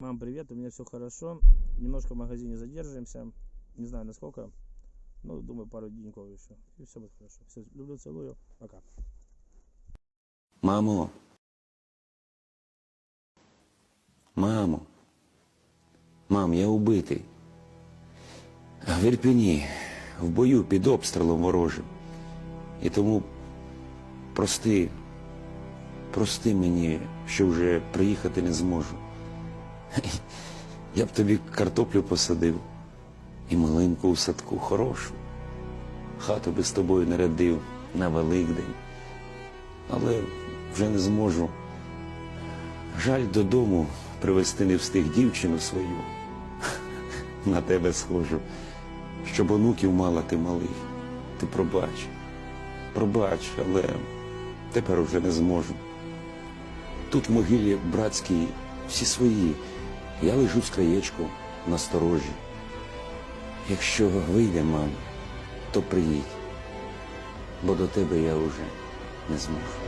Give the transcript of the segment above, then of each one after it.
Мам, привет, у меня все хорошо. Немножко в магазине задерживаемся. Не знаю насколько. Ну, думаю, пару деньков еще. И все будет хорошо. Все, люблю, целую. Пока. Мамо. Мамо. Мам, я убитий. В Ірпіні, в бою під обстрілом ворожим. І тому прости, прости мені, що вже приїхати не зможу. Я б тобі картоплю посадив і малинку у садку хорошу. Хату би з тобою нарядив на Великдень але вже не зможу. Жаль додому привезти не встиг дівчину свою. На тебе схожу, щоб онуків мала ти малих. Ти пробач, пробач, але тепер вже не зможу. Тут в могилі братській всі свої. Я лежу з краєчку на сторожі. Якщо вийде, мам, то приїдь, бо до тебе я уже не зможу.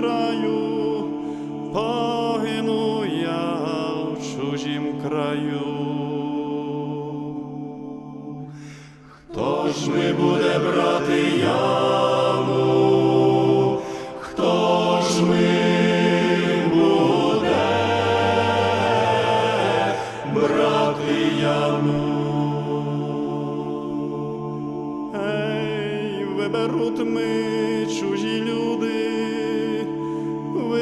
краю, погину я в чужім краю. Хто ж ми буде брати яму? Хто ж ми буде брати яму? Ей, виберуть ми чужі люди,